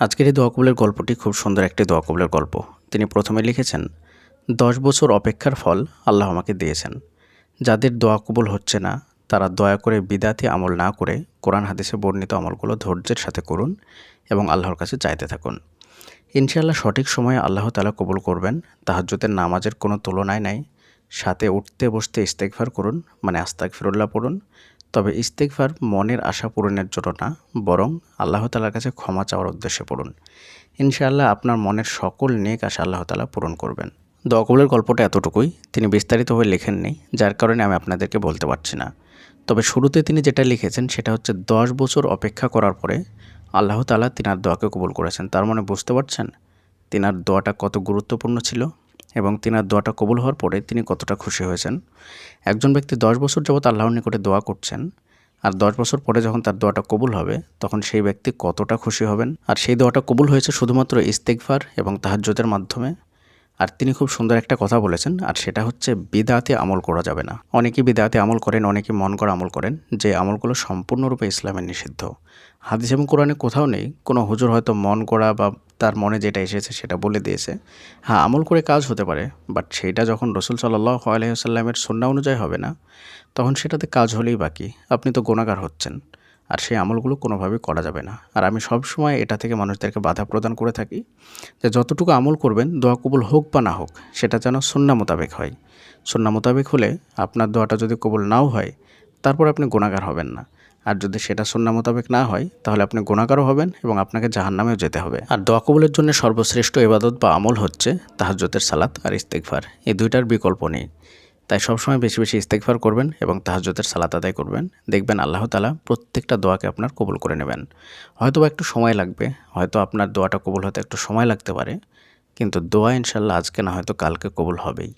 আজকের এই দোয়া কবুলের গল্পটি খুব সুন্দর একটি দোয়া কবুলের গল্প। তিনি প্রথমে লিখেছেন, দশ বছর অপেক্ষার ফল আল্লাহ আমাকে দিয়েছেন। যাদের দোয়া কবুল হচ্ছে না, তারা দয়া করে বিদাতি আমল না করে কোরআন হাদিসে বর্ণিত আমলগুলো ধৈর্যের সাথে করুন এবং আল্লাহর কাছে চাইতে থাকুন। ইনশাআল্লাহ সঠিক সময়ে আল্লাহ তালা কবুল করবেন। তাহাজ্জুদের নামাজের কোনো তুলনায় নাই। সাথে উঠতে বসতে ইস্তেকফার করুন মানে আস্তাক ফিরুল্লাহ পড়ুন। তবে ইস্তেকফার মনের আশা পূরণের জন্য না, বরং আল্লাহ তালার কাছে ক্ষমা চাওয়ার উদ্দেশ্যে পড়ুন। ইনশাআল্লাহ আপনার মনের সকল নেক আশা আল্লাহ তালা পূরণ করবেন। দোয়াকবুলের গল্পটা এতটুকুই, তিনি বিস্তারিত হয়ে লেখেননি, যার কারণে আমি আপনাদেরকে বলতে পারছি না। তবে শুরুতে তিনি যেটা লিখেছেন, সেটা হচ্ছে, দশ বছর অপেক্ষা করার পরে আল্লাহ তালা তিনার দোয়াকে কবুল করেছেন। তার মানে বুঝতে পারছেন, তিনার দোয়াটা কত গুরুত্বপূর্ণ ছিল? এবং তিনার দোয়াটা কবুল হওয়ার পরে তিনি কতটা খুশি হয়েছেন। একজন ব্যক্তি দশ বছর যাবৎ আল্লাহর নিকটে দোয়া করছেন, আর দশ বছর পরে যখন তার দোয়াটা কবুল হবে, তখন সেই ব্যক্তি কতটা খুশি হবেন। আর সেই দোয়াটা কবুল হয়েছে শুধুমাত্র ইস্তেকফার এবং তাহাজ্জুদের মাধ্যমে। আর তিনি খুব সুন্দর একটা কথা বলেছেন, আর সেটা হচ্ছে বিদাতে আমল করা যাবে না। অনেকেই বিদাতে আমল করেন, অনেকে মন করা আমল করেন, যে আমলগুলো সম্পূর্ণরূপে ইসলামের নিষিদ্ধ। হাদিস এবং কোরআনে কোথাও নেই, কোনো হুজুর হয়তো মন করা বা তার মনে যেটা এসেছে সেটা বলে দিয়েছে। হ্যাঁ আমল করে কাজ হতে পারে বাট সেইটা যখন রসুল সাল্লাহ আলহিহাসাল্লামের সন্না অনুযায়ী হবে না, তখন সেটাতে কাজ হলেই বাকি। আপনি তো গোনাগার হচ্ছেন, আর সেই আমলগুলো কোনোভাবেই করা যাবে না। আর আমি সব সময় এটা থেকে মানুষদেরকে বাধা প্রদান করে থাকি যে যতটুকু আমল করবেন, দোয়া কবুল হোক বা না হোক, সেটা যেন সন্না মোতাবেক হয়। সন্না মোতাবেক হলে আপনার দোয়াটা যদি কবুল নাও হয় তারপর আপনি গুণাগার হবেন না। আর যদি সেটা সন্না মোতাবেক না হয়, তাহলে আপনি গুণাগারও হবেন এবং আপনাকে জাহান নামেও যেতে হবে। আর দোয়া কবুলের জন্য সর্বশ্রেষ্ঠ এবাদত বা আমল হচ্ছে তাহাজ্জতের সালাত আর ইস্তেকফার এই দুইটার বিকল্প নেই। তাই সবসময় বেশি বেশি ইস্তেকফার করবেন এবং তাহাজ্জতের সালাত আদায় করবেন। দেখবেন আল্লাহ তালা প্রত্যেকটা দোয়াকে আপনার কবুল করে নেবেন। হয়তো একটু সময় লাগবে, হয়তো আপনার দোয়াটা কবুল হতে একটু সময় লাগতে পারে, কিন্তু দোয়া ইনশাল্লাহ আজকে না হয়তো কালকে কবুল হবেই।